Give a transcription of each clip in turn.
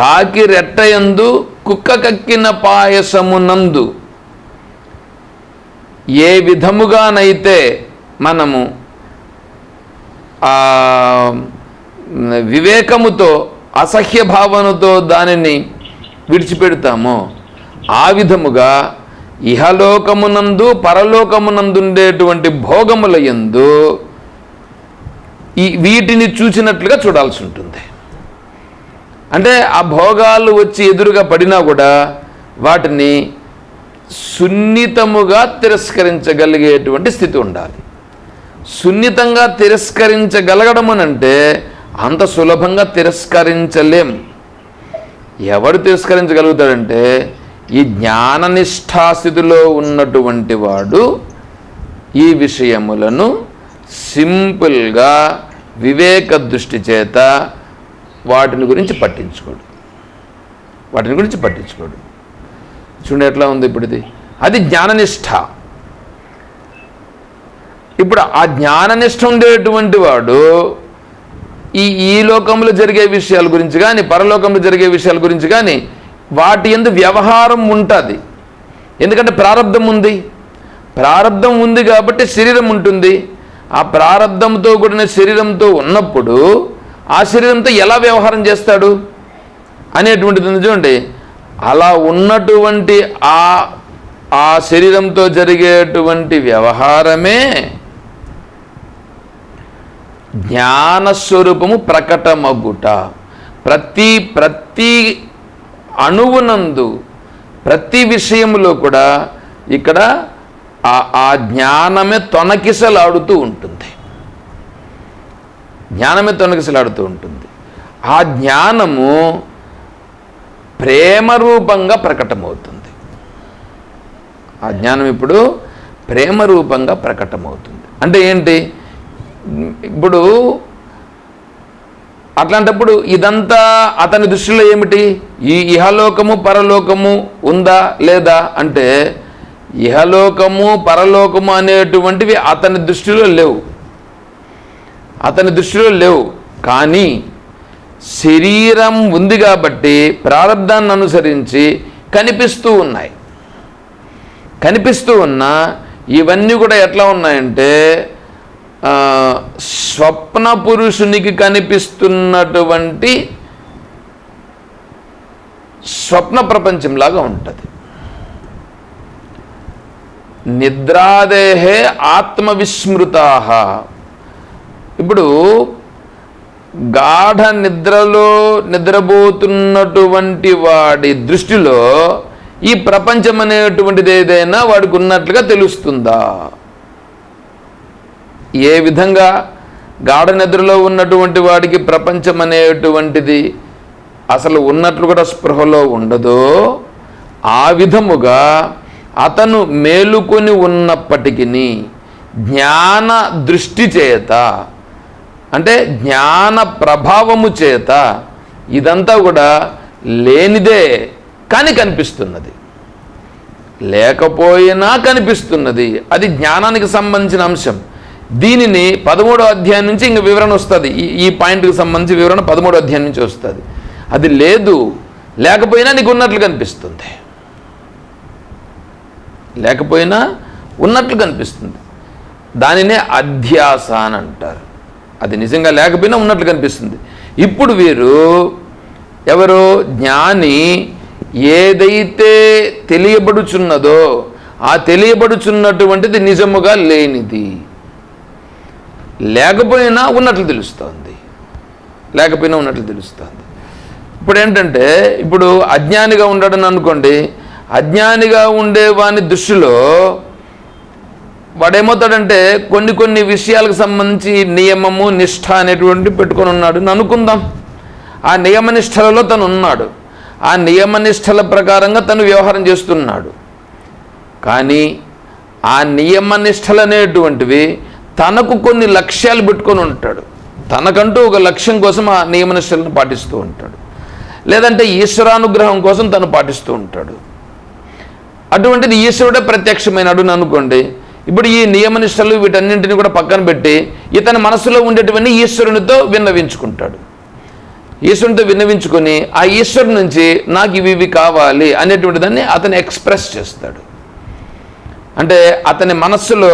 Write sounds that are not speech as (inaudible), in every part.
కాకి రెట్టయందు కుక్క కక్కిన పాయసమునందు ఏ విధముగానైతే మనము వివేకముతో అసహ్య భావనతో దానిని విడిచిపెడతామో ఆ విధముగా ఇహలోకమునందు పరలోకమునందుండేటువంటి భోగముల యందు ఈ వీటిని చూసినట్లుగా చూడాల్సి ఉంటుంది. అంటే ఆ భోగాలు వచ్చి ఎదురుగా పడినా కూడా వాటిని సున్నితముగా తిరస్కరించగలిగేటువంటి స్థితి ఉండాలి. సున్నితంగా తిరస్కరించగలగడం అంటే అంత సులభంగా తిరస్కరించలేం. ఎవడు తిరస్కరించగలుగుతాడంటే ఈ జ్ఞాననిష్టాస్థితిలో ఉన్నటువంటి వాడు ఈ విషయములను సింపుల్గా వివేక దృష్టి చేత వాటిని గురించి పట్టించుకోడు. వాటిని గురించి పట్టించుకోడు. చూడండి ఎట్లా ఉంది ఇప్పుడు ఇది అది జ్ఞాననిష్ట. ఇప్పుడు ఆ జ్ఞాననిష్ట ఉండేటువంటి వాడు ఈ ఈ లోకంలో జరిగే విషయాల గురించి కానీ పరలోకంలో జరిగే విషయాల గురించి కానీ వాటి ఎందు వ్యవహారం ఉంటుంది. ఎందుకంటే ప్రారంధం ఉంది. ప్రారంధం ఉంది కాబట్టి శరీరం ఉంటుంది. ఆ ప్రారంధంతో కూడిన శరీరంతో ఉన్నప్పుడు ఆ శరీరంతో ఎలా వ్యవహారం చేస్తాడు అనేటువంటిది ఉంది చూడండి. అలా ఉన్నటువంటి ఆ ఆ శరీరంతో జరిగేటువంటి వ్యవహారమే జ్ఞానస్వరూపము ప్రకటమగుట. ప్రతి ప్రతి అణువునందు ప్రతి విషయంలో కూడా ఇక్కడ ఆ ఆ జ్ఞానమే తొనకిసలాడుతూ ఉంటుంది. జ్ఞానమే తొనగసలాడుతూ ఉంటుంది. ఆ జ్ఞానము ప్రేమ రూపంగా ప్రకటమవుతుంది. ఆ జ్ఞానం ఇప్పుడు ప్రేమ రూపంగా ప్రకటమవుతుంది. అంటే ఏంటి? ఇప్పుడు అట్లాంటప్పుడు ఇదంతా అతని దృష్టిలో ఏమిటి? ఈ ఇహలోకము పరలోకము ఉందా లేదా? అంటే ఇహలోకము పరలోకము అనేటువంటివి అతని దృష్టిలో లేవు. అతని దృష్టిలో లేవు. కానీ శరీరం ఉంది కాబట్టి ప్రారంధాన్ని అనుసరించి కనిపిస్తూ ఉన్నాయి. కనిపిస్తూ ఉన్న ఇవన్నీ కూడా ఎట్లా ఉన్నాయంటే స్వప్న పురుషునికి కనిపిస్తున్నటువంటి స్వప్న ప్రపంచంలాగా ఉంటుంది. నిద్రాదేహే ఆత్మవిస్మృతా ఇప్పుడు గాఢ నిద్రలో నిద్రపోతున్నటువంటి వాడి దృష్టిలో ఈ ప్రపంచం అనేటువంటిది ఏదైనా వాడికి ఉన్నట్లుగా తెలుస్తుందా? ఏ విధంగా గాఢ నిద్రలో ఉన్నటువంటి వాడికి ప్రపంచం అనేటువంటిది అసలు ఉన్నట్లు కూడా స్పృహలో ఉండదో ఆ విధముగా అతను మేలుకొని ఉన్నప్పటికీ జ్ఞాన దృష్టి చేత అంటే జ్ఞాన ప్రభావము చేత ఇదంతా కూడా లేనిదే కానీ కనిపిస్తున్నది. లేకపోయినా కనిపిస్తున్నది. అది జ్ఞానానికి సంబంధించిన అంశం. దీనిని పదమూడో అధ్యాయం నుంచి ఇంక వివరణ వస్తుంది. ఈ ఈ పాయింట్కి సంబంధించి వివరణ పదమూడో అధ్యాయం నుంచి వస్తుంది. అది లేదు. లేకపోయినా నీకు ఉన్నట్లు కనిపిస్తుంది. లేకపోయినా ఉన్నట్లు కనిపిస్తుంది. దానినే అధ్యాస అని అంటారు. అది నిజంగా లేకపోయినా ఉన్నట్లు కనిపిస్తుంది. ఇప్పుడు వీరు ఎవరు? జ్ఞాని ఏదైతే తెలియబడుచున్నదో ఆ తెలియబడుచున్నటువంటిది నిజముగా లేనిది. లేకపోయినా ఉన్నట్లు తెలుస్తోంది. లేకపోయినా ఉన్నట్లు తెలుస్తోంది. ఇప్పుడు ఏంటంటే ఇప్పుడు అజ్ఞానిగా ఉండడం అనుకోండి అజ్ఞానిగా ఉండే వాని దృష్టిలో వాడేమవుతాడంటే కొన్ని కొన్ని విషయాలకు సంబంధించి నియమము నిష్ఠ అనేటువంటి పెట్టుకొని ఉన్నాడు. అనుకుందాం. ఆ నియమనిష్టలలో తను ఉన్నాడు. ఆ నియమనిష్టల ప్రకారంగా తను వ్యవహారం చేస్తున్నాడు. కానీ ఆ నియమ నిష్ఠలు అనేటువంటివి తనకు కొన్ని లక్ష్యాలు పెట్టుకొని ఉంటాడు. తనకంటూ ఒక లక్ష్యం కోసం ఆ నియమనిష్టలను పాటిస్తూ ఉంటాడు. లేదంటే ఈశ్వరానుగ్రహం కోసం తను పాటిస్తూ ఉంటాడు. అటువంటిది ఈశ్వరుడే ప్రత్యక్షమైనాడు అనుకోండి. ఇప్పుడు ఈ నియమనిష్టలు వీటన్నింటిని కూడా పక్కన పెట్టి ఇతని మనసులో ఉండేటువంటి ఈశ్వరునితో విన్నవించుకుంటాడు. ఈశ్వరునితో విన్నవించుకొని ఆ ఈశ్వరు నుంచి నాకు ఇవి ఇవి కావాలి అనేటువంటి దాన్ని అతను ఎక్స్ప్రెస్ చేస్తాడు. అంటే అతని మనస్సులో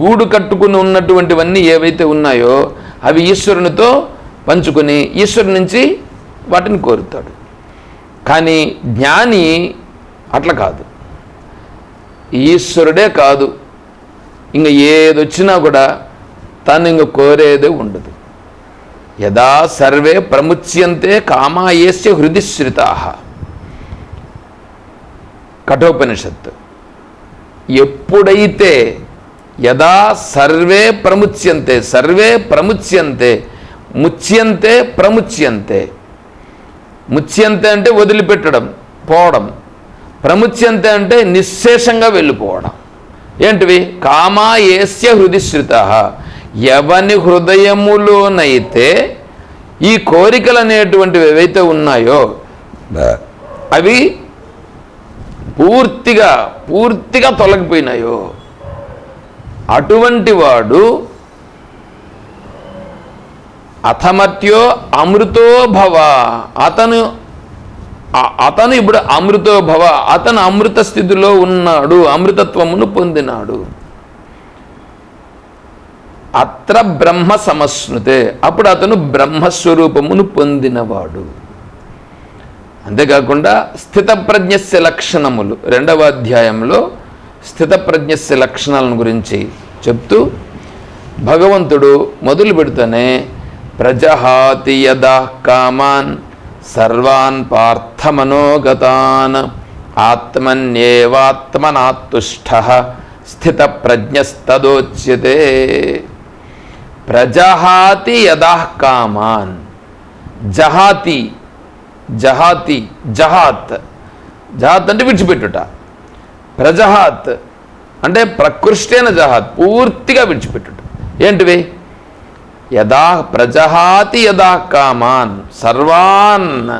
గూడు కట్టుకుని ఉన్నటువంటివన్నీ ఏవైతే ఉన్నాయో అవి ఈశ్వరునితో పంచుకొని ఈశ్వరు నుంచి వాటిని కోరుతాడు. కానీ జ్ఞాని అట్లా కాదు. ఈశ్వరుడే కాదు. ఇంక ఏదొచ్చినా కూడా తను ఇంక కోరేదే ఉండదు. యదా సర్వే ప్రముచ్యంతే కామాయేస్య హృదిశ్రితా. కఠోపనిషత్తు. ఎప్పుడైతే యదా సర్వే ప్రముచ్యంతే సర్వే ప్రముచ్యంతే ముచ్యంతే ప్రముచ్యంతే ముచ్యంతే అంటే వదిలిపెట్టడం పోవడం ప్రముచ్యంతే అంటే నిశ్శేషంగా వెళ్ళిపోవడం. ఏంటివి? కామా ఏస్య హృదిశ్రిత ఎవని హృదయములోనైతే ఈ కోరికలు అనేటువంటివి ఏవైతే ఉన్నాయో అవి పూర్తిగా పూర్తిగా తొలగిపోయినాయో అటువంటి వాడు అథమత్యో అమృతో భవ అతను అతను ఇప్పుడు అమృతో భవ అతను అమృత స్థితిలో ఉన్నాడు అమృతత్వమును పొందినాడు. అత్ర బ్రహ్మ సమస్నుతే అప్పుడు అతను బ్రహ్మస్వరూపమును పొందినవాడు. అంతేకాకుండా స్థితప్రజ్ఞస్య లక్షణములు రెండవ అధ్యాయంలో స్థితప్రజ్ఞస్య లక్షణాలను గురించి చెప్తూ భగవంతుడు మొదలు పెడితేనే ప్రజహాతి యదా కామాన్ సర్వాన్ పార్థమనోగతాన్. ఆత్మన్యేవాత్మనాతుష్ట స్థిత ప్రజ్ఞస్తదోచ్యతే ప్రజహాతి యదా కామాన్. జహాతి జహాతి జహాత్. జహాత్ అంటే విడిచిపెట్టుట. ప్రజహాత్ అంటే ప్రకృష్టైన జహాత్. పూర్తిగా విడిచిపెట్టుట. ఏంటివి? యదా ప్రజహాతి యదా కామాన్ సర్వాన్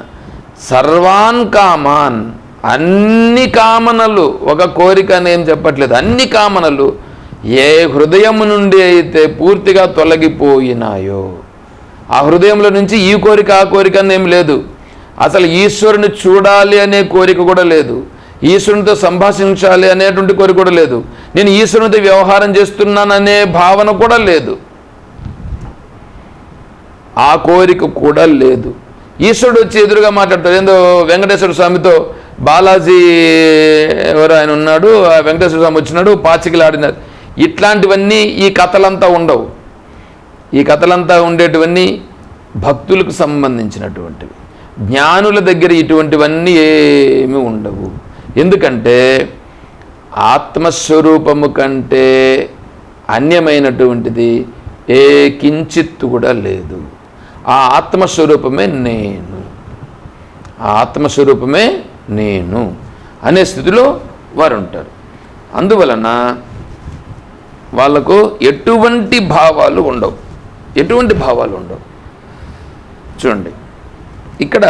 సర్వాన్ కామాన్. అన్ని కామనలు ఒక కోరిక అనేం చెప్పట్లేదు. అన్ని కామనలు ఏ హృదయము నుండి అయితే పూర్తిగా తొలగిపోయినాయో. ఆ హృదయంలో నుంచి ఈ కోరిక ఆ కోరిక అనేం లేదు. అసలు ఈశ్వరుని చూడాలి అనే కోరిక కూడా లేదు. ఈశ్వరునితో సంభాషించాలి అనేటువంటి కోరిక కూడా లేదు. నేను ఈశ్వరునితో వ్యవహారం చేస్తున్నాననే భావన కూడా లేదు. ఆ కోరిక కూడా లేదు. ఈశ్వరుడు వచ్చి ఎదురుగా మాట్లాడతాడు. ఏందో వెంకటేశ్వర స్వామితో బాలాజీ ఎవరు ఆయన ఉన్నాడు ఆ వెంకటేశ్వర స్వామి వచ్చినాడు పాచికలాడినారు. ఇట్లాంటివన్నీ ఈ కథలంతా ఉండవు. ఈ కథలంతా ఉండేటివన్నీ భక్తులకు సంబంధించినటువంటివి. జ్ఞానుల దగ్గర ఇటువంటివన్నీ ఏమి ఉండవు. ఎందుకంటే ఆత్మస్వరూపము కంటే అన్యమైనటువంటిది ఏ కించిత్తు కూడా లేదు. ఆ ఆత్మస్వరూపమే నేను. ఆ ఆత్మస్వరూపమే నేను అనే స్థితిలో వారు ఉంటారు అందువలన వాళ్ళకు ఎటువంటి భావాలు ఉండవు. ఎటువంటి భావాలు ఉండవు. చూడండి. ఇక్కడ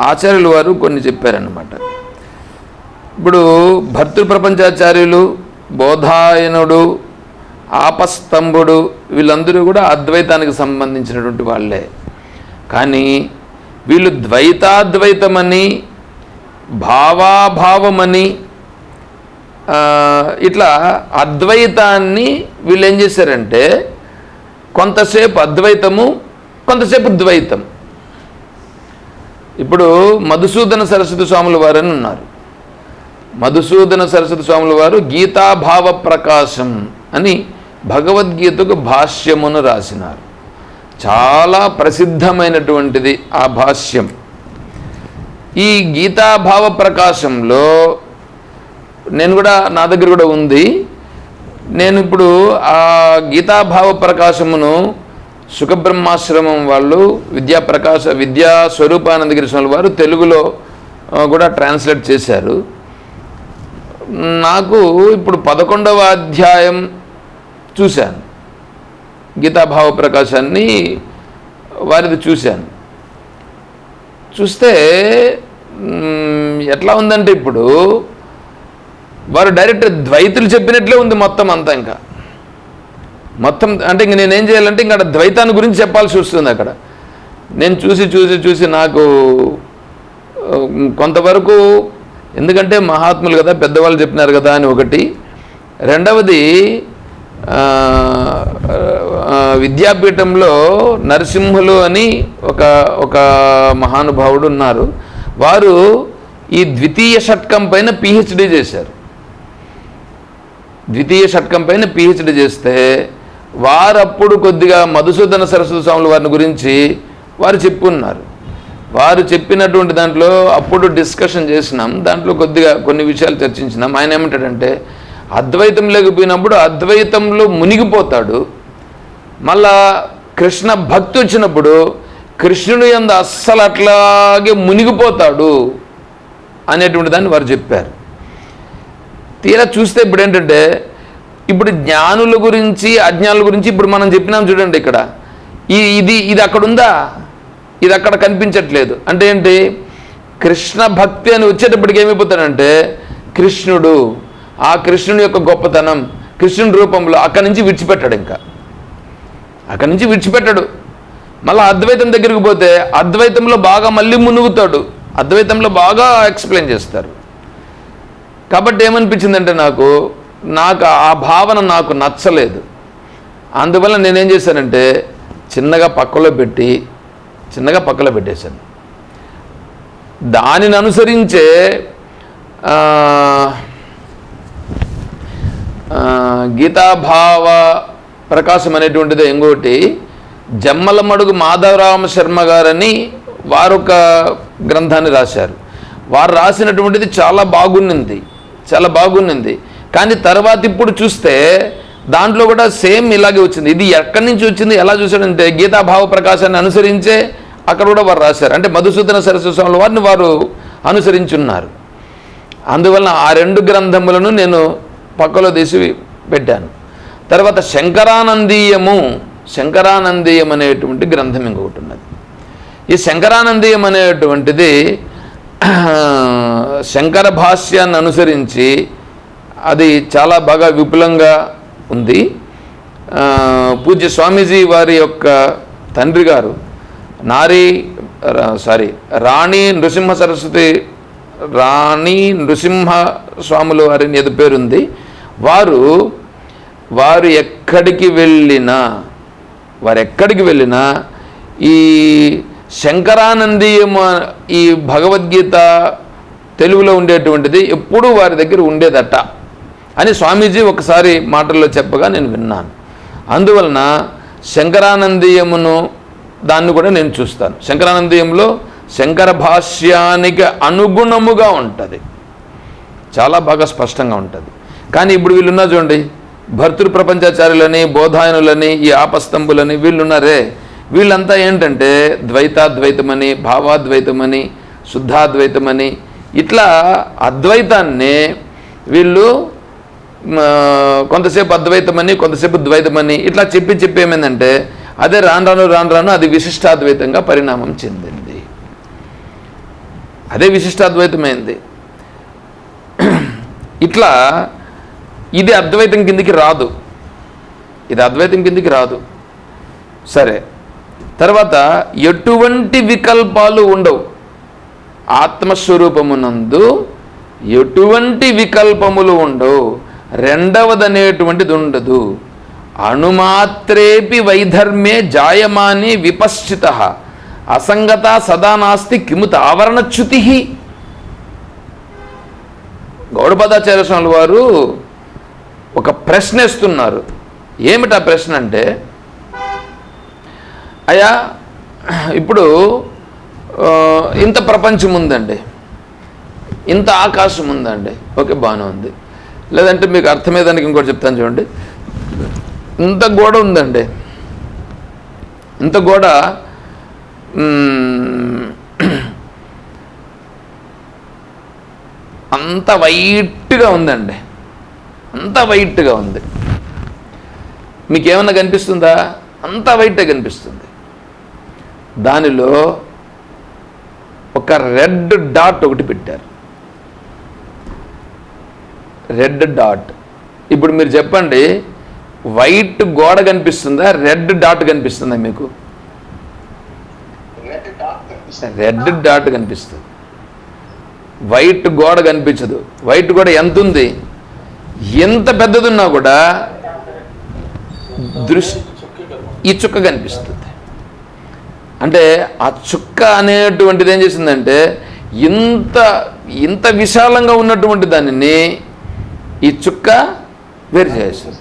ఆచార్యులు వారు కొన్ని చెప్పారన్నమాట. ఇప్పుడు భర్తృ ప్రపంచాచార్యులు బోధాయనుడు ఆపస్తంభుడు వీళ్ళందరూ కూడా అద్వైతానికి సంబంధించినటువంటి వాళ్ళే. కానీ వీళ్ళు ద్వైతాద్వైతమని భావాభావమని ఇట్లా అద్వైతాన్ని వీళ్ళు ఏం చేశారంటే కొంతసేపు అద్వైతము కొంతసేపు ద్వైతం. ఇప్పుడు మధుసూదన సరస్వతి స్వాముల వారని ఉన్నారు. మధుసూదన సరస్వతి స్వాముల వారు గీతాభావ ప్రకాశం అని భగవద్గీతకు భాష్యమును రాసినారు. చాలా ప్రసిద్ధమైనటువంటిది ఆ భాష్యం. ఈ గీతాభావ ప్రకాశంలో నేను కూడా నా దగ్గర కూడా ఉంది. నేను ఇప్పుడు ఆ గీతాభావ ప్రకాశమును సుఖబ్రహ్మాశ్రమం వాళ్ళు విద్యా ప్రకాశ విద్యా స్వరూపానందగిరి స్వామి వారు తెలుగులో కూడా ట్రాన్స్లేట్ చేశారు. నాకు ఇప్పుడు పదకొండవ అధ్యాయం చూశాను. గీతాభావ ప్రకాశాన్ని వారిది చూశాను. చూస్తే ఎట్లా ఉందంటే ఇప్పుడు వారు డైరెక్ట్ ద్వైతులు చెప్పినట్లే ఉంది మొత్తం అంతా ఇంకా. మొత్తం అంటే ఇంక నేనేం చేయాలంటే ఇంకా ద్వైతాన్ని గురించి చెప్పాల్సి వస్తుంది అక్కడ. నేను చూసి చూసి చూసి నాకు కొంతవరకు ఎందుకంటే మహాత్ములు కదా పెద్దవాళ్ళు చెప్పినారు కదా అని ఒకటి. రెండవది విద్యాపీఠంలో నరసింహులు అని ఒక ఒక మహానుభావుడు ఉన్నారు. వారు ఈ ద్వితీయ షట్కం పైన పిహెచ్డి చేశారు. ద్వితీయ షట్కం పైన పిహెచ్డి చేస్తే వారప్పుడు కొద్దిగా మధుసూదన సరస్వతి స్వాముల వారిని గురించి వారు చెప్పున్నారు వారు చెప్పినటువంటి దాంట్లో అప్పుడు డిస్కషన్ చేసినాం. దాంట్లో కొద్దిగా కొన్ని విషయాలు చర్చించినాం. ఆయన ఏమంటాడంటే అద్వైతం లేకపోయినప్పుడు అద్వైతంలో మునిగిపోతాడు. మళ్ళా కృష్ణ భక్తి వచ్చినప్పుడు కృష్ణుడు ఎందు అస్సలు అట్లాగే మునిగిపోతాడు అనేటువంటి దాన్ని వారు చెప్పారు. తీరా చూస్తే ఇప్పుడు ఏంటంటే ఇప్పుడు జ్ఞానుల గురించి అజ్ఞానుల గురించి ఇప్పుడు మనం చెప్పినాం చూడండి ఇక్కడ. ఈ ఇది ఇది అక్కడ ఉందా? ఇది అక్కడ కనిపించట్లేదు. అంటే ఏంటి? కృష్ణ భక్తి అని వచ్చేటప్పటికి ఏమైపోతాడంటే కృష్ణుడు. ఆ కృష్ణుని యొక్క గొప్పతనం కృష్ణుని రూపంలో అక్కడి నుంచి విడిచిపెట్టాడు ఇంకా. అక్కడి నుంచి విడిచిపెట్టాడు. మళ్ళీ అద్వైతం దగ్గరికి పోతే అద్వైతంలో బాగా మళ్ళీ మునుగుతాడు. అద్వైతంలో బాగా ఎక్స్ప్లెయిన్ చేస్తారు. కాబట్టి ఏమనిపించిందంటే నాకు నాకు ఆ భావన నాకు నచ్చలేదు. అందువల్ల నేనేం చేశానంటే చిన్నగా పక్కలో పెట్టి చిన్నగా పక్కలో పెట్టేశాను. దానిని అనుసరించే గీతాభావ ప్రకాశం అనేటువంటిది ఇంకోటి జమ్మలమడుగు మాధవరామ శర్మ గారని వారొక గ్రంథాన్ని రాశారు. వారు రాసినటువంటిది చాలా బాగున్నింది చాలా బాగున్నింది. కానీ తర్వాత ఇప్పుడు చూస్తే దాంట్లో కూడా సేమ్ ఇలాగే వచ్చింది. ఇది ఎక్కడి నుంచి వచ్చింది ఎలా చూశాడంటే గీతాభావ ప్రకాశాన్ని అనుసరించే అక్కడ కూడా వారు రాశారు. అంటే మధుసూదన సరస్వతి స్వాముల వారిని వారు అనుసరించున్నారు. అందువలన ఆ రెండు గ్రంథములను నేను పక్కలో తీసి పెట్టాను. తర్వాత శంకరానందీయము శంకరానందీయం అనేటువంటి గ్రంథం ఇంకొకటి ఉన్నది ఈ శంకరానందీయం అనేటువంటిది (clears throat) శంకర భాష్యాన్ని అనుసరించి అది చాలా బాగా విపులంగా ఉంది. పూజ్య స్వామీజీ వారి యొక్క తండ్రి గారు నారీ రా- సారీ రాణి నృసింహ సరస్వతి రాణి నృసింహ స్వాముల వారిని ఎదు పేరుంది. వారు వారు ఎక్కడికి వెళ్ళినా వారు ఎక్కడికి వెళ్ళినా ఈ శంకరానందీయం ఈ భగవద్గీత తెలుగులో ఉండేటువంటిది ఎప్పుడూ వారి దగ్గర ఉండేదట అని స్వామీజీ ఒకసారి మాటల్లో చెప్పగా నేను విన్నాను. అందువలన శంకరానందీయమును దాన్ని కూడా నేను చూస్తాను. శంకరానందీయంలో శంకర భాష్యానికి అనుగుణముగా ఉంటుంది. చాలా బాగా స్పష్టంగా ఉంటుంది. కానీ ఇప్పుడు వీళ్ళున్నా చూడండి భర్తృ ప్రపంచాచార్యులని బోధాయనులని ఈ ఆపస్తంభులని వీళ్ళున్నారే. వీళ్ళంతా ఏంటంటే ద్వైతాద్వైతమని భావాద్వైతమని శుద్ధాద్వైతమని ఇట్లా అద్వైతాన్ని వీళ్ళు కొంతసేపు అద్వైతమని కొంతసేపు ద్వైతమని ఇట్లా చెప్పి చెప్పి ఏమైందంటే అదే రాను రాను రాను రాను అది విశిష్టాద్వైతంగా పరిణామం చెందింది. అదే విశిష్టాద్వైతమైంది. ఇట్లా ఇది అద్వైతం కిందికి రాదు. ఇది అద్వైతం కిందికి రాదు. సరే. తర్వాత ఎటువంటి వికల్పాలు ఉండవు. ఆత్మస్వరూపమునందు ఎటువంటి వికల్పములు ఉండవు. రెండవదనేటువంటిది ఉండదు. అణుమాత్రేపి వైధర్మే జాయమానే విపశ్చిత. అసంగత సదా నాస్తి కిముత ఆవరణచ్యుతి. గౌడపదాచార్య స్వామి వారు ఒక ప్రశ్న ఇస్తున్నారు ఏమిటి ఆ ప్రశ్న అంటే అయ్యా ఇప్పుడు ఇంత ప్రపంచం ఉందండి. ఇంత ఆకాశం ఉందండి. ఓకే బాగానే ఉంది. లేదంటే మీకు అర్థమయ్యేదానికి ఇంకోటి చెప్తాను చూడండి. ఇంత గోడ ఉందండి. ఇంత గోడ అంత వైట్గా ఉందండి. అంత వైట్గా ఉంది. మీకు ఏమన్నా కనిపిస్తుందా? అంత వైట్గా కనిపిస్తుంది. దానిలో ఒక రెడ్ డాట్ ఒకటి పెట్టారు. Red dot. ఇప్పుడు మీరు చెప్పండి వైట్ గోడ కనిపిస్తుందా? రెడ్ డాట్ కనిపిస్తుందా మీకు? రెడ్ డాట్ కనిపిస్తుంది. వైట్ గోడ కనిపించదు. వైట్ గోడ ఎంత ఉంది ఎంత పెద్దదున్నా కూడా దృష్టి ఈ చుక్క కనిపిస్తుంది. అంటే ఆ చుక్క అనేటువంటిది ఏం చేసిందంటే ఇంత ఇంత విశాలంగా ఉన్నటువంటి దానిని ఈ చుక్క వేరు చేసేసింది.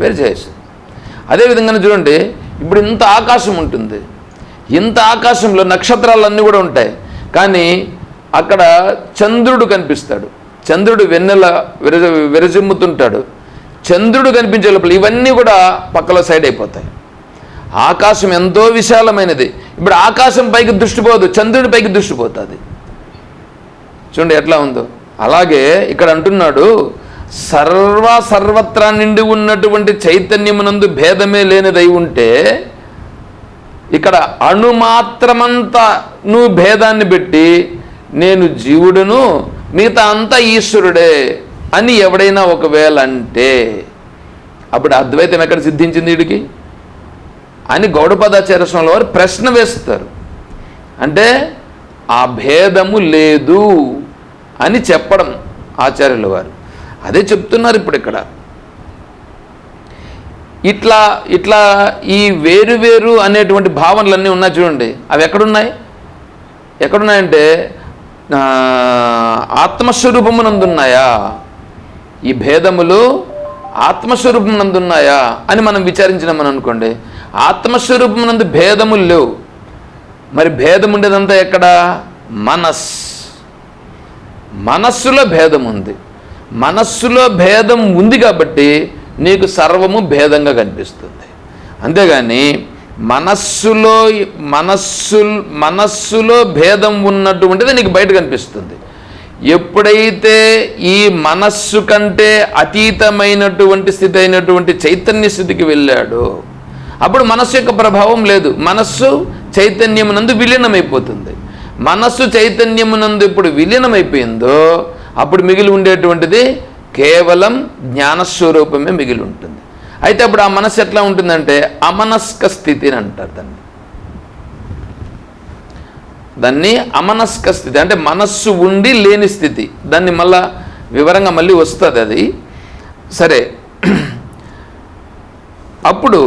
వేరు చేసేసింది. అదేవిధంగా చూడండి ఇప్పుడు ఇంత ఆకాశం ఉంటుంది. ఇంత ఆకాశంలో నక్షత్రాలన్నీ కూడా ఉంటాయి. కానీ అక్కడ చంద్రుడు కనిపిస్తాడు. చంద్రుడు వెన్నెల విరజ విరజిమ్ముతుంటాడు. చంద్రుడు కనిపించే లోపల ఇవన్నీ కూడా పక్కలో సైడ్ అయిపోతాయి. ఆకాశం ఎంతో విశాలమైనది. ఇప్పుడు ఆకాశం పైకి దృష్టి పోదు చంద్రుడి పైకి దృష్టి పోతుంది. చూడండి ఎట్లా ఉందో. అలాగే ఇక్కడ అంటున్నాడు సర్వ సర్వత్రా నిండి ఉన్నటువంటి చైతన్యమునందు భేదమే లేనిదై ఉంటే ఇక్కడ అణుమాత్రమంతా నువ్వు భేదాన్ని పెట్టి నేను జీవుడును మిగతా అంతా ఈశ్వరుడే అని ఎవడైనా ఒకవేళ అంటే అప్పుడు అద్వైతం ఎక్కడ సిద్ధించింది వీడికి? అని గౌడపదాచార్య స్వామి వారు ప్రశ్న వేస్తారు. అంటే ఆ భేదము లేదు అని చెప్పడం ఆచార్యుల వారు. అదే చెప్తున్నారు ఇప్పుడు ఇక్కడ. ఇట్లా ఇట్లా ఈ వేరు వేరు అనేటువంటి భావనలన్నీ ఉన్నాయి చూడండి. అవి ఎక్కడున్నాయి? ఎక్కడున్నాయంటే ఆత్మస్వరూపమునందున్నాయా? ఈ భేదములు ఆత్మస్వరూపమునందున్నాయా అని మనం విచారించినామని అనుకోండి. ఆత్మస్వరూపమునందు భేదములు లేవు. మరి భేదం ఉండేదంతా ఎక్కడ? మనస్. మనస్సులో భేదం ఉంది మనస్సులో భేదం ఉంది కాబట్టి నీకు సర్వము భేదంగా కనిపిస్తుంది. అంతేగాని మనస్సులో మనస్సు మనస్సులో భేదం ఉన్నటువంటిది నీకు బయట కనిపిస్తుంది. ఎప్పుడైతే ఈ మనస్సు కంటే అతీతమైనటువంటి స్థితి అయినటువంటి చైతన్య స్థితికి వెళ్ళాడో అప్పుడు మనస్సు యొక్క ప్రభావం లేదు. మనస్సు చైతన్యమునందు విలీనమైపోతుంది. మనస్సు చైతన్యమునందు ఇప్పుడు విలీనమైపోయిందో అప్పుడు మిగిలి ఉండేటువంటిది కేవలం జ్ఞానస్వరూపమే మిగిలి ఉంటుంది. అయితే అప్పుడు ఆ మనస్సు ఎట్లా ఉంటుందంటే అమనస్క స్థితి అని అంటారు దాన్ని. దాన్ని అమనస్క స్థితి అంటే మనస్సు ఉండి లేని స్థితి. దాన్ని మళ్ళా వివరంగా మళ్ళీ వస్తుంది అది. సరే అప్పుడు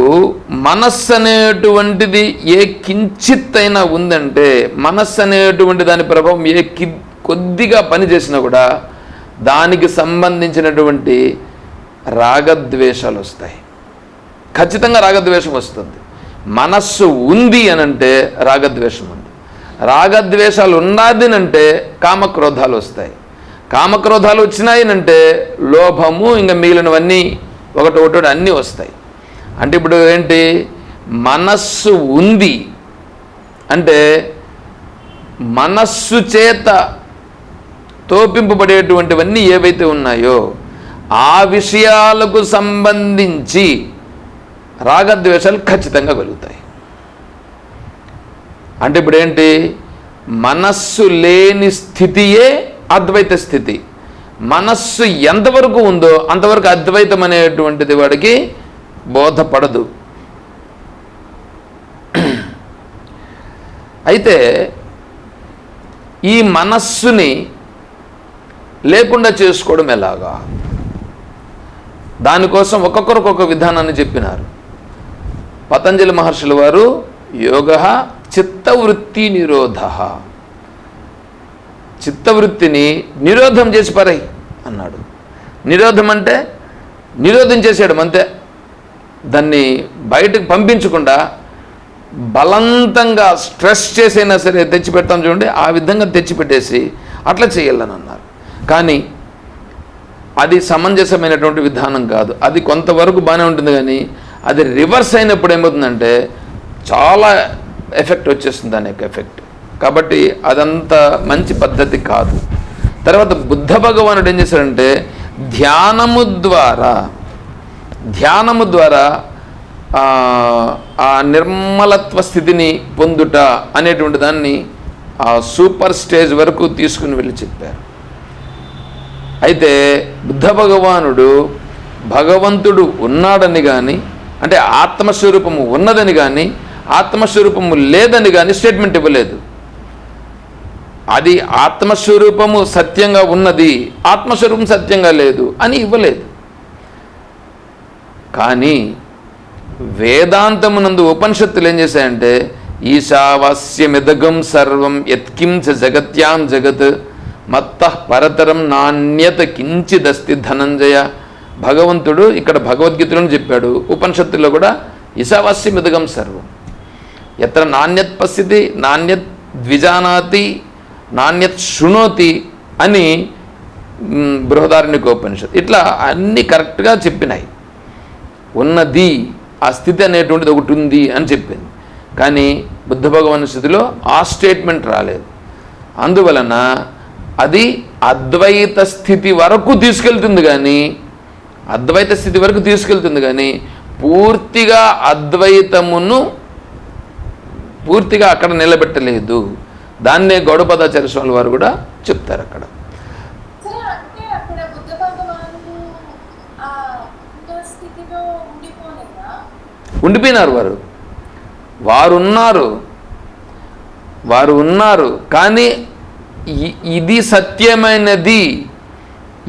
మనస్సు అనేటువంటిది ఏ కించిత్ అయినా ఉందంటే మనస్సు అనేటువంటి దాని ప్రభావం ఏ కి కొద్దిగా పని చేసినా కూడా దానికి సంబంధించినటువంటి రాగద్వేషాలు వస్తాయి. ఖచ్చితంగా రాగద్వేషం వస్తుంది. మనస్సు ఉంది అని అంటే రాగద్వేషం ఉంది. రాగద్వేషాలు ఉన్నదినంటే కామక్రోధాలు వస్తాయి. కామక్రోధాలు వచ్చినాయనంటే లోభము ఇంకా మిగిలినవన్నీ ఒకటి ఒకటి అన్నీ వస్తాయి. అంటే ఇప్పుడు ఏంటి? మనస్సు ఉంది అంటే మనస్సు చేత తోపింపబడేటువంటివన్నీ ఏవైతే ఉన్నాయో ఆ విషయాలకు సంబంధించి రాగద్వేషాలు ఖచ్చితంగా కలుగుతాయి. అంటే ఇప్పుడు ఏంటి మనస్సు లేని స్థితియే అద్వైత స్థితి. మనస్సు ఎంతవరకు ఉందో అంతవరకు అద్వైతం అనేటువంటిది వాడికి బోధపడదు. అయితే ఈ మనస్సుని లేకుండా చేసుకోవడం ఎలాగా? దానికోసం ఒక్కొక్కరికి ఒక విధానాన్ని చెప్పినారు. పతంజలి మహర్షుల వారు యోగ చిత్తవృత్తి నిరోధ. చిత్తవృత్తిని నిరోధం చేసి పరై అన్నాడు. నిరోధం అంటే నిరోధం చేసేయడం అంతే. దాన్ని బయటకు పంపించకుండా బలవంతంగా స్ట్రెస్ చేసైనా సరే తెచ్చిపెడతాం చూడండి ఆ విధంగా తెచ్చిపెట్టేసి అట్లా చేయాలని అన్నారు. కానీ అది సమంజసమైనటువంటి విధానం కాదు. అది కొంతవరకు బాగానే ఉంటుంది కానీ అది రివర్స్ అయినప్పుడు ఏమవుతుందంటే చాలా ఎఫెక్ట్ వచ్చేస్తుంది దాని యొక్క ఎఫెక్ట్. కాబట్టి అదంత మంచి పద్ధతి కాదు. తర్వాత బుద్ధ భగవానుడు ఏం చేశాడంటే ధ్యానము ద్వారా ధ్యానము ద్వారా ఆ, ఆ నిర్మలత్వ స్థితిని పొందుట అనేటువంటి దాన్ని ఆ సూపర్ స్టేజ్ వరకు తీసుకుని వెళ్ళి చెప్పారు. అయితే బుద్ధ భగవానుడు భగవంతుడు ఉన్నాడని కానీ అంటే ఆత్మస్వరూపము ఉన్నదని కానీ ఆత్మస్వరూపము లేదని కానీ స్టేట్మెంట్ ఇవ్వలేదు. అది ఆత్మస్వరూపము సత్యంగా ఉన్నది ఆత్మస్వరూపం సత్యంగా లేదు అని ఇవ్వలేదు. కానీ వేదాంతమునందు ఉపనిషత్తులు ఏం చేశాయంటే ఈశావాస్యమిదగం సర్వం యత్కించ జగత్యాం జగత్ మత్త పరతరం నాణ్యత కించిదస్తి ధనంజయ భగవంతుడు ఇక్కడ భగవద్గీతలను చెప్పాడు. ఉపనిషత్తుల్లో కూడా ఈశావాస్యమిదగం సర్వం. ఎత్ర నాణ్యత్ పశ్యతి నాణ్యత్ ద్విజానాతి నాణ్యత్ శృణోతి అని బృహదారణ్యకోపనిషత్ ఇట్లా అన్నీ కరెక్ట్గా చెప్పినాయి. ఉన్నది ఆ స్థితి అనేటువంటిది ఒకటి ఉంది అని చెప్పింది. కానీ బుద్ధ భగవాన్ స్థితిలో ఆ స్టేట్మెంట్ రాలేదు. అందువలన అది అద్వైత స్థితి వరకు తీసుకెళ్తుంది కానీ అద్వైత స్థితి వరకు తీసుకెళ్తుంది కానీ పూర్తిగా అద్వైతమును పూర్తిగా అక్కడ నిలబెట్టలేదు. దాన్నే గౌడపదాచార్య స్వామి వారు కూడా చెప్తారు అక్కడ. ఉండిపోయినారు వారు. వారు ఉన్నారు వారు ఉన్నారు. కానీ ఇది సత్యమైనది.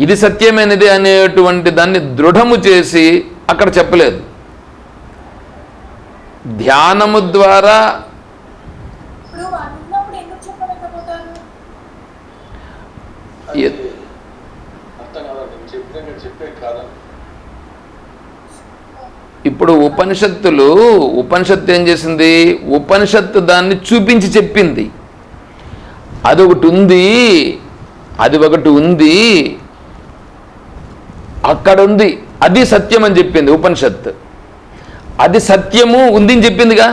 ఇది సత్యమైనది అనేటువంటి దాన్ని దృఢము చేసి అక్కడ చెప్పలేదు. ధ్యానము ద్వారా ఇప్పుడు ఉపనిషత్తులు ఉపనిషత్తు ఏం చేసింది? ఉపనిషత్తు దాన్ని చూపించి చెప్పింది. అది ఒకటి ఉంది అది ఒకటి ఉంది అక్కడ ఉంది అది సత్యం అని చెప్పింది ఉపనిషత్తు అది సత్యము ఉంది అని చెప్పిందిగా?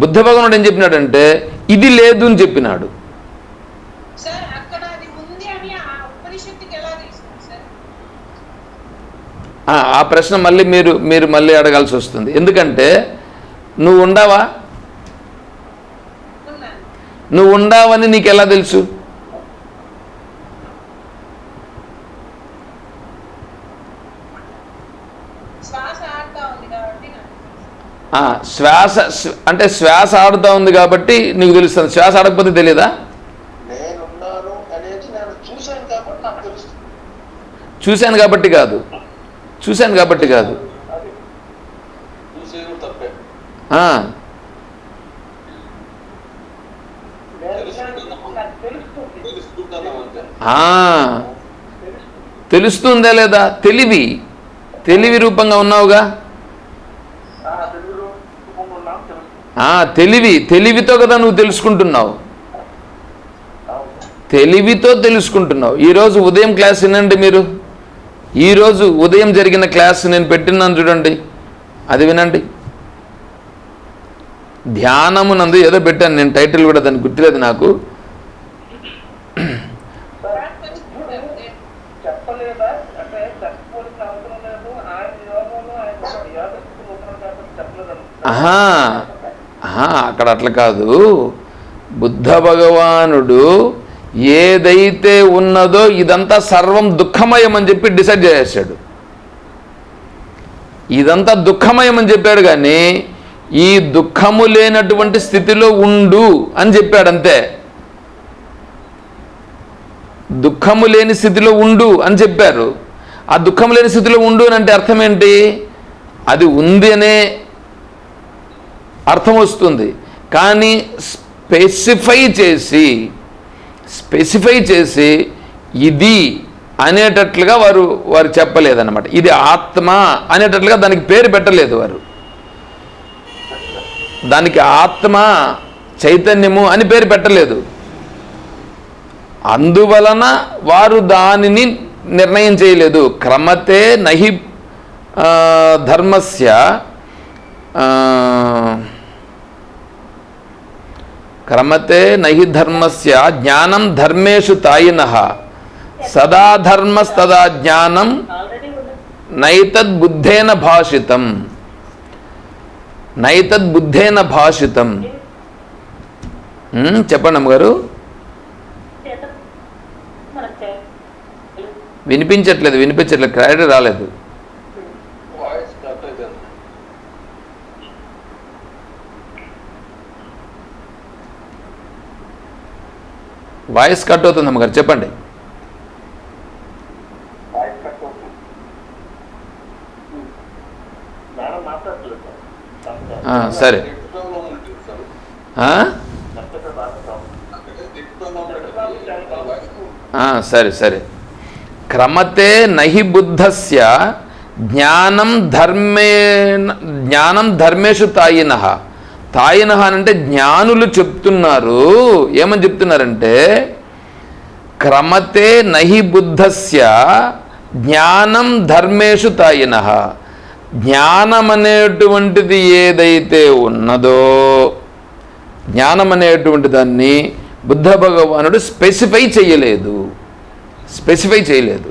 బుద్ధ భగవానుడు ఏం చెప్పినాడంటే ఇది లేదు అని చెప్పినాడు. ఆ ప్రశ్న మళ్ళీ మీరు మీరు మళ్ళీ అడగాల్సి వస్తుంది. ఎందుకంటే నువ్వు ఉండవా? నువ్వు ఉండవని నీకు ఎలా తెలుసు? శ్వాస అంటే శ్వాస ఆడుతూ ఉంది కాబట్టి నీకు తెలుస్తుంది. శ్వాస ఆడకపోతే తెలియదా? చూశాను కాబట్టి నాకు తెలుస్తుంది. చూశాను కాబట్టి కాదు. చూశాను కాబట్టి కాదు. తెలుస్తుందా లేదా? తెలివి. తెలివి రూపంగా ఉన్నావుగా? ఆ, తెలివి తెలివితో కదా నువ్వు తెలుసుకుంటున్నావు. తెలివితో తెలుసుకుంటున్నావు. ఈరోజు ఉదయం క్లాస్ వినండి మీరు. ఈరోజు ఉదయం జరిగిన క్లాస్ నేను పెట్టినాను చూడండి. అది వినండి. ధ్యానమునందు ఏదో పెట్టాను నేను టైటిల్ కూడా దానికి గుర్తులేదు నాకు. అంటే అవసరం లేదు ఆయన యోగంలో ఆయన యోగస్థితి కాబట్టి ఆహా ఆహా, అక్కడ అట్లా కాదు. బుద్ధ భగవానుడు ఏదైతే ఉన్నదో ఇదంతా సర్వం దుఃఖమయం అని చెప్పి డిసైడ్ చేసేసాడు. ఇదంతా దుఃఖమయం అని చెప్పాడు కానీ ఈ దుఃఖము లేనటువంటి స్థితిలో ఉండు అని చెప్పాడు అంతే. దుఃఖము లేని స్థితిలో ఉండు అని చెప్పారు. ఆ దుఃఖం లేని స్థితిలో ఉండు అని అంటే అర్థం ఏంటి? అది ఉంది అనే అర్థం వస్తుంది. కానీ స్పెసిఫై చేసి స్పెసిఫై చేసి ఇది అనేటట్లుగా వారు వారు చెప్పలేదన్నమాట. ఇది ఆత్మ అనేటట్లుగా దానికి పేరు పెట్టలేదు వారు. దానికి ఆత్మ చైతన్యము అని పేరు పెట్టలేదు. అందువలన వారు దానిని నిర్ణయం చేయలేదు. క్రమతే నహి ధర్మస్య క్రమతే నహి ధర్మస్య జ్ఞానం ధర్మేషు తాయిన. సదా ధర్మస్తదా జ్ఞానం నైతద్ బుద్ధేన భాషితం. నైతద్ బుద్ధేన భాషితం. చెప్పండి అమ్మగారు. వినిపించట్లేదు వినిపించట్లేదు క్లారిటీ రాలేదు. వాయిస్ కట్ అవుతుంది అమ్మగారు చెప్పండి. సార్. ఆ, సరే సార్. క్రమతే నహి బుద్ధస్య జ్ఞానం ధర్మే జ్ఞానం ధర్మేషు తాయిన. తాయిన అంటే జ్ఞానులు చెప్తున్నారు. ఏమని చెప్తున్నారంటే క్రమతే నహి బుద్ధస్య జ్ఞానం ధర్మేషు తాయిన. జ్ఞానం అనేటువంటిది ఏదైతే ఉన్నదో జ్ఞానం అనేటువంటి దాన్ని బుద్ధ భగవానుడు స్పెసిఫై చేయలేదు. స్పెసిఫై చేయలేదు.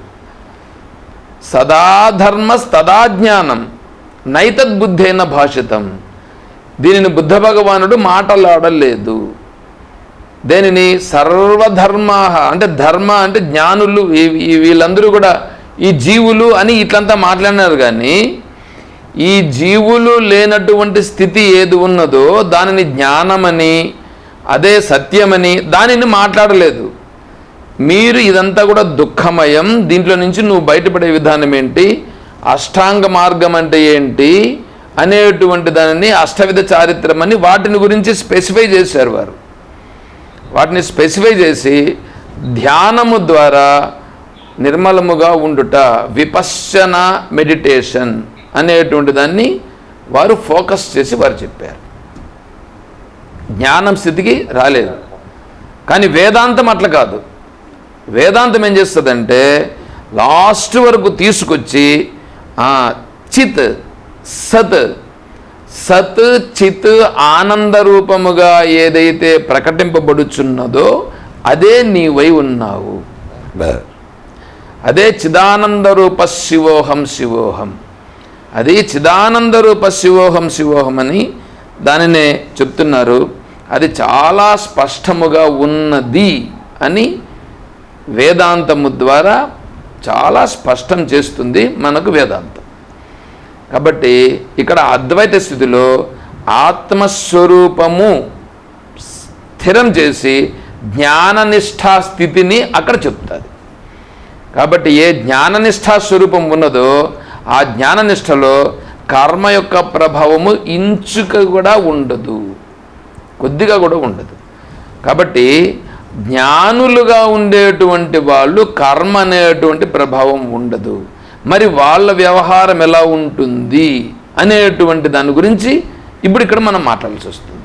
సదా ధర్మ తదా జ్ఞానం భాషితం. దీనిని బుద్ధ భగవానుడు మాటలాడలేదు. దేనిని సర్వధర్మా అంటే ధర్మ అంటే జ్ఞానులు వీళ్ళందరూ కూడా ఈ జీవులు అని ఇట్లంతా మాట్లాడినారు కానీ ఈ జీవులు లేనటువంటి స్థితి ఏది ఉన్నదో దానిని జ్ఞానమని అదే సత్యమని దానిని మాట్లాడలేదు. మీరు ఇదంతా కూడా దుఃఖమయం. దీంట్లో నుంచి నువ్వు బయటపడే విధానం ఏంటి? అష్టాంగ మార్గం అంటే ఏంటి? అనేటువంటి దానిని అష్టవిధ చారిత్రం అని వాటిని గురించి స్పెసిఫై చేశారు వారు. వాటిని స్పెసిఫై చేసి ధ్యానము ద్వారా నిర్మలముగా ఉండుట విపశ్చన మెడిటేషన్ అనేటువంటి దాన్ని వారు ఫోకస్ చేసి వారు చెప్పారు. జ్ఞానం స్థితికి రాలేదు. కానీ వేదాంతం అట్లా కాదు. వేదాంతం ఏం చేస్తుందంటే లాస్ట్ వరకు తీసుకొచ్చి ఆ, చిత్ సత్. సత్ చిత్ ఆనంద రూపముగా ఏదైతే ప్రకటింపబడుచున్నదో అదే నీవై ఉన్నావు. అదే చిదానంద రూప శివోహం శివోహం. అది చిదానంద రూప శివోహం శివోహం అని దానినే చెప్తున్నారు. అది చాలా స్పష్టముగా ఉన్నది అని వేదాంతము ద్వారా చాలా స్పష్టం చేస్తుంది మనకు వేదాంతం. కాబట్టి ఇక్కడ అద్వైత స్థితిలో ఆత్మస్వరూపము స్థిరం చేసి జ్ఞాననిష్టా స్థితిని అక్కడ చెప్తుంది. కాబట్టి ఏ జ్ఞాననిష్టా స్వరూపం ఉన్నదో ఆ జ్ఞాననిష్టలో కర్మ యొక్క ప్రభావము ఇంచుక కూడా ఉండదు. కొద్దిగా కూడా ఉండదు. కాబట్టి జ్ఞానులుగా ఉండేటువంటి వాళ్ళు కర్మ అనేటువంటి ప్రభావం ఉండదు. మరి వాళ్ళ వ్యవహారం ఎలా ఉంటుంది అనేటువంటి దాని గురించి ఇప్పుడు ఇక్కడ మనం మాట్లాడాల్సి వస్తుంది.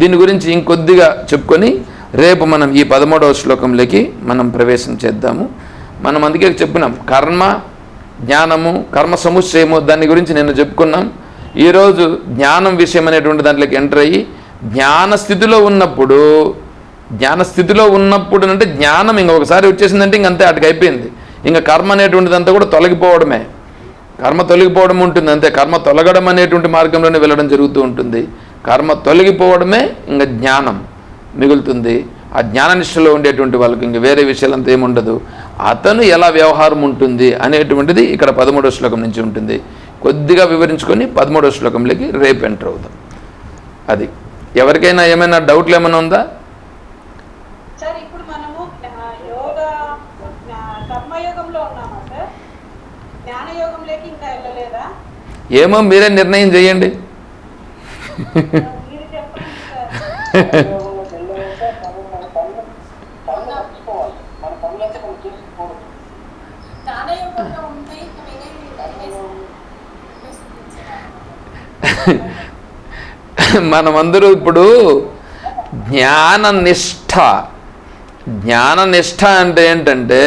దీని గురించి ఇంకొద్దిగా చెప్పుకొని రేపు మనం ఈ పదమూడవ శ్లోకంలోకి మనం ప్రవేశం చేద్దాము. మనం అందుకే చెప్పినాం కర్మ జ్ఞానము కర్మ సముచ్చయము దాని గురించి నేను చెప్పుకున్నాం. ఈరోజు జ్ఞానం విషయం అనేటువంటి దాంట్లోకి ఎంటర్ అయ్యి జ్ఞాన స్థితిలో ఉన్నప్పుడు జ్ఞాన స్థితిలో ఉన్నప్పుడు అంటే జ్ఞానం ఇంక ఒకసారి వచ్చేసిందంటే ఇంక అంతే అటుకు అయిపోయింది. ఇంకా కర్మ అనేటువంటిదంతా కూడా తొలగిపోవడమే. కర్మ తొలగిపోవడం ఉంటుంది అంతే. కర్మ తొలగడం అనేటువంటి మార్గంలోనే వెళ్ళడం జరుగుతూ ఉంటుంది. కర్మ తొలగిపోవడమే ఇంకా జ్ఞానం మిగులుతుంది. ఆ జ్ఞాననిష్టలో ఉండేటువంటి వాళ్ళకి ఇంక వేరే విషయాలంతా ఏముండదు. అతను ఎలా వ్యవహారం ఉంటుంది అనేటువంటిది ఇక్కడ పదమూడో శ్లోకం నుంచి ఉంటుంది. కొద్దిగా వివరించుకొని పదమూడో శ్లోకంలోకి రేపు ఎంటర్ అవుతాం. అది ఎవరికైనా ఏమైనా డౌట్లు ఏమైనా ఉందా సార్ ఇప్పుడు మనము ఆ, యోగా ఆ, కర్మయోగంలో ఉన్నామా సార్ జ్ఞానయోగంలోకి ఇంకా వెళ్ళలేదా ఏమో మీరే నిర్ణయం చేయండి మీరు చెప్పండి సార్ ఉద్యోగంలో వెళ్ళాక మనం మన పనులు పనులు మర్చిపోవాలి మన పనులంతా మనం చేసుకోకూడదు జ్ఞానయోగంలో ఏమో మీరే నిర్ణయం చేయండి. మనమందరూ ఇప్పుడు జ్ఞాననిష్ట. జ్ఞాననిష్ట అంటే ఏంటంటే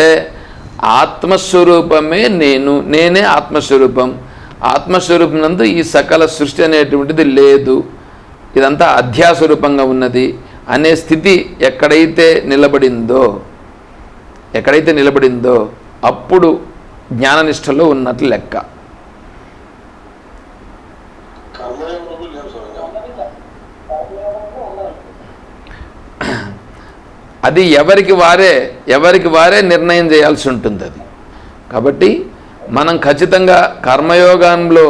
ఆత్మస్వరూపమే నేను నేనే ఆత్మస్వరూపం. ఆత్మస్వరూపం నందు ఈ సకల సృష్టి అనేటువంటిది లేదు. ఇదంతా అధ్యాస్వరూపంగా ఉన్నది. అనే స్థితి ఎక్కడైతే నిలబడిందో ఎక్కడైతే నిలబడిందో అప్పుడు జ్ఞాననిష్టలో ఉన్నట్లు లెక్క. అది ఎవరికి వారే ఎవరికి వారే నిర్ణయం చేయాల్సి ఉంటుంది అది కాబట్టి మనం ఖచ్చితంగా కర్మయోగంలో